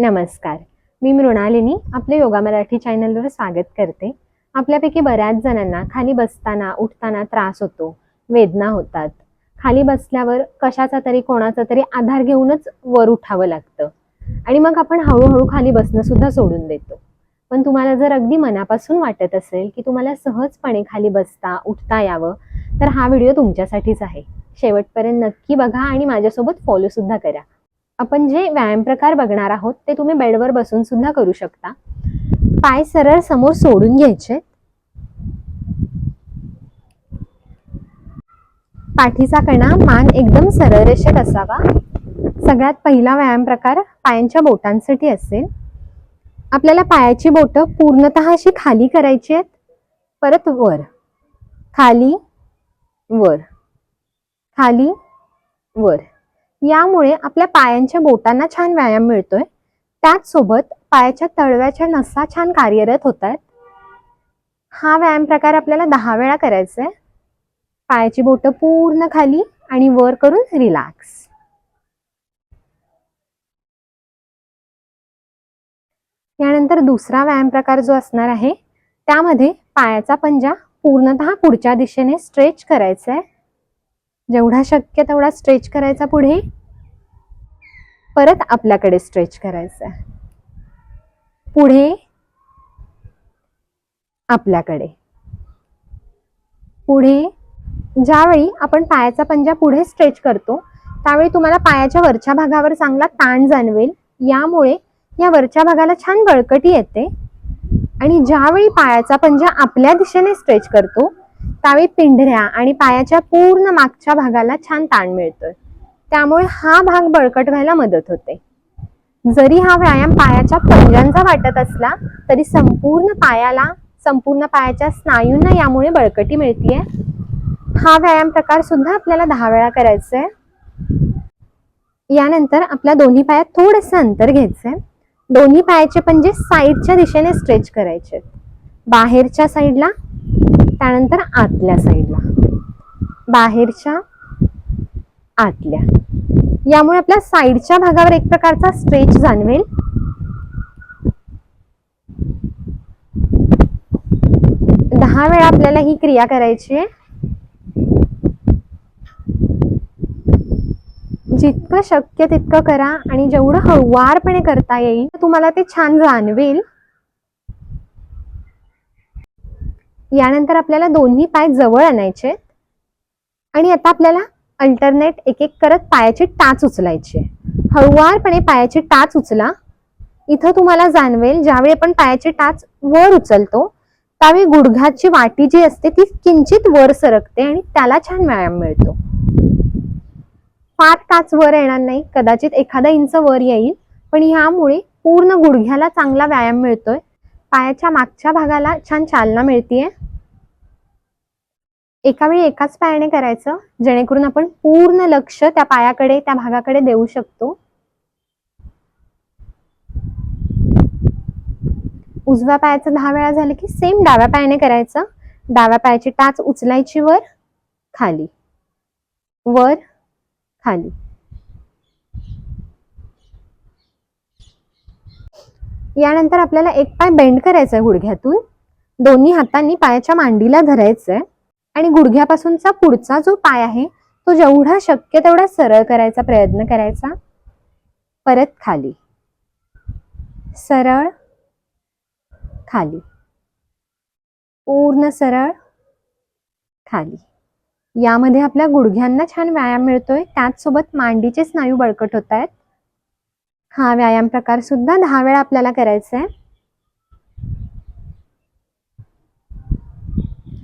नमस्कार. मी मृणालिनी आपले योगा मराठी चॅनलवर स्वागत करते. आपल्यापैकी बऱ्याच जणांना खाली बसताना उठताना त्रास होतो वेदना होतात. खाली बसल्यावर कशाचा तरी कोणाचा तरी आधार घेऊनच वर उठावं लागतं. आणि मग आपण हळूहळू खाली बसणं सुद्धा सोडून देतो. पण तुम्हाला जर अगदी मनापासून वाटत असेल की तुम्हाला सहजपणे खाली बसता उठता यावं तर हा व्हिडिओ तुमच्यासाठीच आहे. शेवटपर्यंत नक्की बघा आणि माझ्यासोबत फॉलो सुद्धा करा. आपण जे व्यायाम प्रकार बघणार आहोत ते तुम्ही बेडवर बसून सुद्धा करू शकता. पाय सरळ समोर सोडून घ्यायचे. पाठीचा कणा मान एकदम सरळ रेषेत असावा. सगळ्यात पहिला व्यायाम प्रकार पायांच्या बोटांसाठी असेल. आपल्याला पायाची बोटं पूर्णतः अशी खाली करायची आहेत. परत वर. खाली वर. खाली वर. यामुळे आपल्या पायांच्या बोटांना छान व्यायाम मिळतोय. त्याचसोबत पायाच्या तळव्याच्या नसा छान कार्यरत होत आहेत हा व्यायाम प्रकार आपल्याला दहा वेळा करायचा आहे पायाची बोटं पूर्ण खाली आणि वर करून रिलॅक्स यानंतर दुसरा व्यायाम प्रकार जो असणार आहे त्यामध्ये पायाचा पंजा पूर्णतः पुढच्या दिशेने स्ट्रेच करायचा आहे जेवढा शक्य तेवढा स्ट्रेच करायचा पुढे. परत आपल्याकडे स्ट्रेच करायचा पुढे आपल्याकडे. पुढे ज्यावेळी आपण पायाचा पंजा पुढे स्ट्रेच करतो त्यावेळी तुम्हाला पायाच्या वरच्या भागावर चांगला ताण जाणवेल. यामुळे या वरच्या भागाला छान बळकटी येते. आणि ज्यावेळी पायाचा पंजा आपल्या दिशेने स्ट्रेच करतो त्यावेळी पिंढऱ्या आणि पायाच्या पूर्ण मागच्या भागाला छान ताण मिळतोय. त्यामुळे हा भाग बळकट व्हायला मदत होते. जरी हा व्यायाम पायाच्या पंजांचा वाटत असला तरी संपूर्ण पायाला संपूर्ण पायाच्या स्नायूंना यामुळे बळकटी मिळतीये. हा व्यायाम प्रकार सुद्धा आपल्याला दहा वेळा करायचा आहे यानंतर आपल्या दोन्ही पायात थोडंसं अंतर घ्यायचंय. दोन्ही पायाचे पंजे साईडच्या दिशेने स्ट्रेच करायचे बाहेरच्या साईडला त्यानंतर आतल्या साईडला. बाहेरच्या आतल्या. यामुळे आपल्या साईडच्या भागावर एक प्रकारचा स्ट्रेच जाणवेल. दहा वेळा आपल्याला ही क्रिया करायची आहे. जितकं शक्य तितकं करा आणि जेवढं हळुवारपणे करता येईल तुम्हाला ते छान जाणवेल. यानंतर आपल्याला दोन्ही पाय जवळ आणायचे आणि आता आपल्याला अल्टरनेट एक एक करत पायाची टाच उचलायची हळुवारपणे पायाची टाच उचला. इथं तुम्हाला जाणवेल ज्यावेळी आपण पायाची टाच वर उचलतो त्यावेळी गुडघाची वाटी जी असते ती किंचित वर सरकते आणि त्याला छान व्यायाम मिळतो. फार टाच वर येणार नाही. कदाचित एखादा इंच वर येईल पण ह्यामुळे पूर्ण गुडघ्याला चांगला व्यायाम मिळतोय. पायाच्या मागच्या भागाला छान चालना मिळतीये. एका वेळी एकाच पायाने करायचं जेणेकरून आपण पूर्ण लक्ष त्या पायाकडे त्या भागाकडे देऊ शकतो. उजव्या पायाचं दहा वेळा झालं की सेम डाव्या पायाने करायचं. डाव्या पायाची टाच उचलायची वर खाली. वर खाली. यानंतर आपल्याला एक पाय बेंड करायचा आहे गुडघ्यातून. दोन्ही हातांनी पायाच्या मांडीला धरायचंय. आणि गुडघ्यापासूनचा पुढचा जो पाय आहे तो जेवढा शक्य तेवढा सरळ करायचा प्रयत्न करायचा. परत खाली. सरळ. खाली. पूर्ण सरळ. खाली. यामध्ये आपल्या गुडघ्यांना छान व्यायाम मिळतोय. त्याचसोबत मांडीचे स्नायू बळकट होत आहेत. हा व्यायाम प्रकार सुद्धा दहा वेळा आपल्याला करायचा आहे.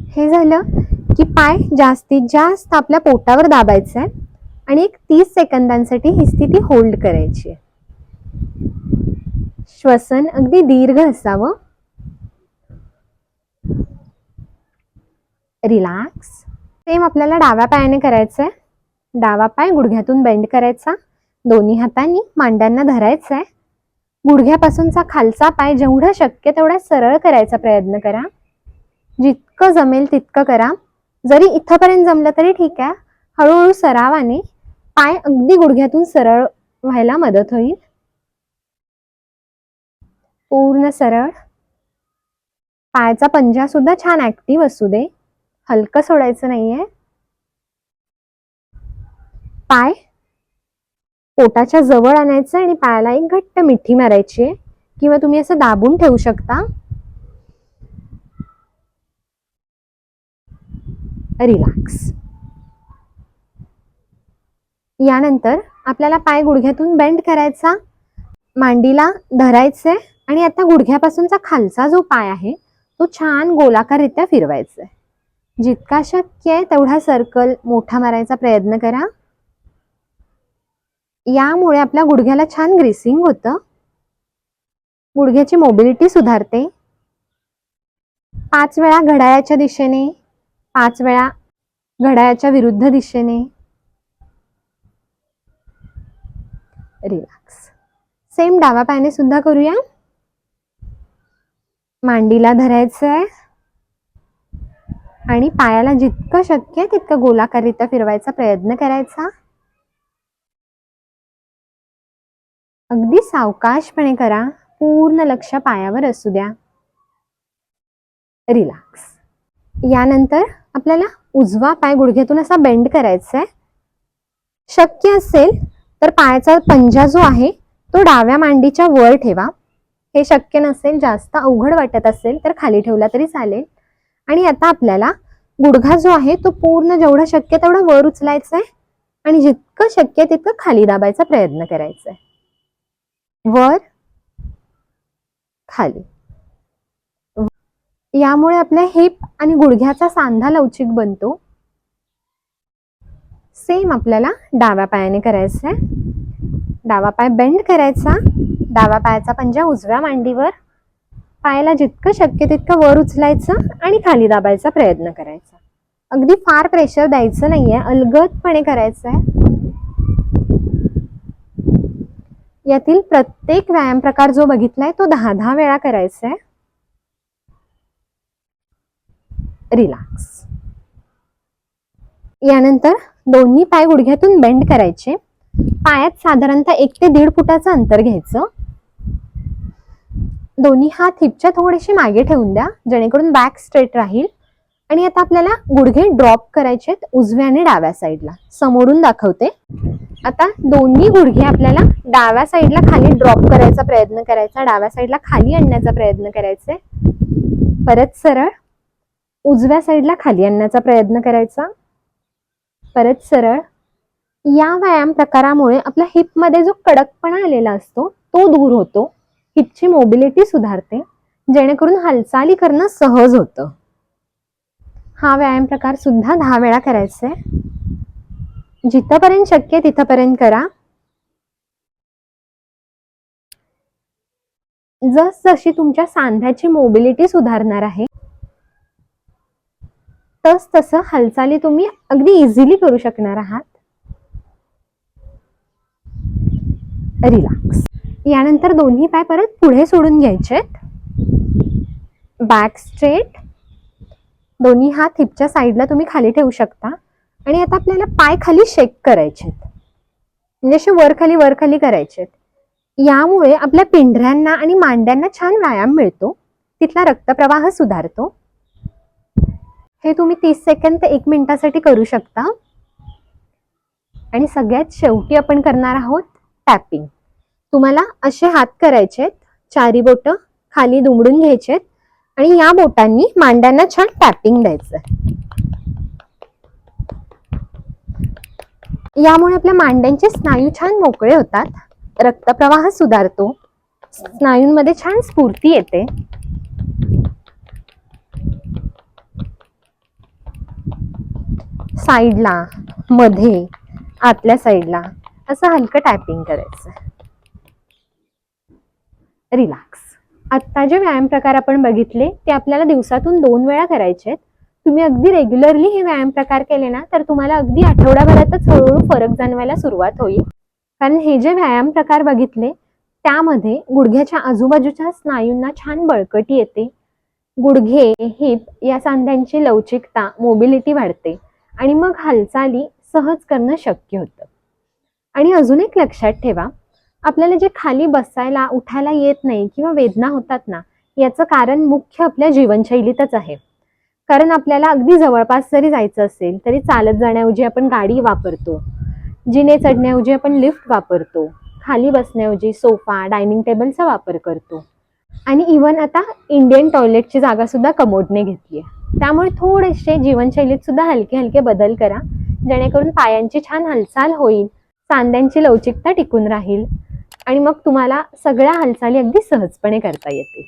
हे झालं. की पाय जास्तीत जास्त आपल्या पोटावर दाबायचा आहे आणि एक तीस सेकंदांसाठी ही स्थिती होल्ड करायची आहे. श्वसन अगदी दीर्घ असावं. रिलॅक्स. सेम आपल्याला डाव्या पायाने करायचं आहे डावा पाय गुडघ्यातून बेंड करायचा. दोन्ही हातांनी मांड्यांना धरायचं आहे गुडघ्यापासूनचा खालचा पाय जेवढा शक्य तेवढा सरळ करायचा प्रयत्न करा. जितकं जमेल तितकं करा. जरी इथंपर्यंत जमलं तरी ठीक आहे. हळूहळू सरावाने पाय अगदी गुडघ्यातून सरळ व्हायला मदत होईल. पूर्ण सरळ. पायाचा पंजा सुद्धा छान ऍक्टिव्ह असू दे. हलकं सोडायचं नाहीये. पाय पोटाच्या जवळ आणायचं आणि पायाला एक घट्ट मिठी मारायची आहे. किंवा तुम्ही असं दाबून ठेवू शकता. रिलॅक्स यानंतर आपल्याला पाय गुडघ्यातून बेंड करायचा मांडीला धरायचंय आणि आता गुडघ्यापासूनचा खालचा जो पाय आहे तो छान गोलाकाररित्या फिरवायचा आहे जितका शक्य आहे तेवढा सर्कल मोठा मारायचा प्रयत्न करा. यामुळे आपल्या गुडघ्याला छान ग्रेसिंग होतं. गुडघ्याची मोबिलिटी सुधारते. पाच वेळा घड्याळाच्या दिशेने पाच वेळा घड्याळाच्या विरुद्ध दिशेने. रिलॅक्स सेम डावा पायाने सुद्धा करूया. मांडीला धरायचं आहे आणि पायाला जितकं शक्य आहे तितकं गोलाकारित्या फिरवायचा प्रयत्न करायचा. अगदी सावकाशपणे करा. पूर्ण लक्ष पायावर असू द्या. रिलॅक्स यानंतर आपल्याला उजवा पाय गुडघ्यातून असा बेंड करायचा आहे शक्य असेल तर पायाचा पंजा जो आहे तो डाव्या मांडीच्या वर ठेवा. हे शक्य नसेल जास्त अवघड वाटत असेल तर खाली ठेवला तरी चालेल. आणि आता आपल्याला गुडघा जो आहे तो पूर्ण जेवढं शक्य तेवढं वर उचलायचा आहे आणि जितकं शक्य तितकं खाली दाबायचा प्रयत्न करायचा आहे वर खाली. यामुळे आपल्या हिप आणि गुडघ्याचा सांधा लवचिक बनतो. सेम आपल्याला डाव्या पायाने करायचं आहे डावा पाय बेंड करायचा. डावा पायाचा पंजा उजव्या मांडीवर. पायाला जितकं शक्य तितकं वर उचलायचं आणि खाली दाबायचा प्रयत्न करायचा. अगदी फार प्रेशर द्यायचं नाहीये. अलगदपणे करायचं आहे यातील प्रत्येक व्यायाम प्रकार जो बघितलाय तो दहा दहा वेळा करायचा आहे रिलॅक्स. यानंतर दोन्ही पाय गुडघ्यातून बेंड करायचे. पायात साधारणतः एक ते दीड फुटाचं अंतर घ्यायचं. दोन्ही हात हिपच्या थोडेसे मागे ठेवून द्या जेणेकरून बॅक स्ट्रेट राहील. आणि आता आपल्याला गुडघे ड्रॉप करायचे उजव्या आणि डाव्या साईडला समोरून दाखवते. आता दोन्ही गुडघे आपल्याला डाव्या साईडला खाली ड्रॉप करायचा प्रयत्न करायचा डाव्या साईडला खाली आणण्याचा प्रयत्न करायचे. परत सरळ उजव्या साईडला खाली आणण्याचा प्रयत्न करायचा. परत सरळ. या व्यायाम प्रकारामुळे आपल्या हिपमध्ये जो कडकपणा आलेला असतो तो दूर होतो. हिपची मोबिलिटी सुधारते. जेणेकरून हालचाली करणं सहज होतं. हा व्यायाम प्रकार सुद्धा दहा वेळा करायचा आहे जिथपर्यंत शक्य आहे तिथपर्यंत करा. जस जशी तुमच्या सांध्याची मोबिलिटी सुधारणार आहे तस तसं हालचाली तुम्ही अगदी इझिली करू शकणार आहात. रिलॅक्स यानंतर दोन्ही पाय परत पुढे सोडून घ्यायचेत बॅक स्ट्रेट दोन्ही हात हिपच्या साईडला तुम्ही खाली ठेवू शकता. आणि आता आपल्याला पाय खाली शेक करायचे म्हणजे असे वर खाली वर खाली करायचे यामुळे आपल्या पिंढऱ्यांना आणि मांड्यांना छान व्यायाम मिळतो. तिथला रक्तप्रवाह सुधारतो. हे तुम्ही तीस सेकंद ते एक मिनिटासाठी करू शकता. आणि सगळ्यात शेवटी आपण करणार आहोत टॅपिंग तुम्हाला असे हात करायचे चारी बोट खाली दुमडून घ्यायचेत आणि या बोटांनी मांड्यांना छान टॅपिंग द्यायचं यामुळे आपल्या मांड्यांचे स्नायू छान मोकळे होतात. रक्तप्रवाह सुधारतो. स्नायूंमध्ये छान स्फूर्ती येते. साईडला मध्ये आतल्या साईडला असं हलकं टॅपिंग करायचं. रिलॅक्स आत्ता जे व्यायाम प्रकार आपण बघितले ते आपल्याला दिवसातून दोन वेळा करायचे आहेत. तुम्ही अगदी रेग्युलरली हे व्यायाम प्रकार केले ना तर तुम्हाला अगदी आठवड्याभरातच हळूहळू फरक जाणवायला सुरुवात होईल. कारण हे जे व्यायाम प्रकार बघितले त्यामध्ये गुडघ्याच्या आजूबाजूच्या स्नायूंना छान बळकटी येते. गुडघे हिप या सांध्यांची लवचिकता मोबिलिटी वाढते. आणि मग हालचाली सहज करणं शक्य होतं. आणि अजून एक लक्षात ठेवा आपल्याला जे खाली बसायला उठायला येत नाही किंवा वेदना होतात ना याचं कारण मुख्य आपल्या जीवनशैलीतच आहे. कारण आपल्याला अगदी जवळपास जरी जायचं असेल तरी चालत जाण्याऐवजी आपण गाडी वापरतो. जिने चढण्याऐवजी आपण लिफ्ट वापरतो. खाली बसण्याऐवजी सोफा डायनिंग टेबलचा वापर करतो. आणि इवन आता इंडियन टॉयलेटची जागा सुद्धा कमोडने घेतली आहे. त्यामुळे थोडेसे जीवनशैलीत सुद्धा हलके हलके बदल करा जेणेकरून पायांची छान हालचाल होईल सांध्यांची लवचिकता टिकून राहील आणि मग तुम्हाला सगळ्या हालचाली अगदी सहजपणे करता येतील.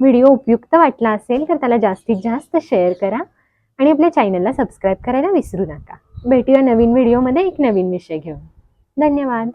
व्हिडिओ उपयुक्त वाटला असेल तर त्याला जास्तीत जास्त शेअर करा आणि आपल्या चॅनलला सबस्क्राईब करायला विसरू नका. भेटूया नवीन व्हिडिओमध्ये एक नवीन विषय घेऊन. धन्यवाद.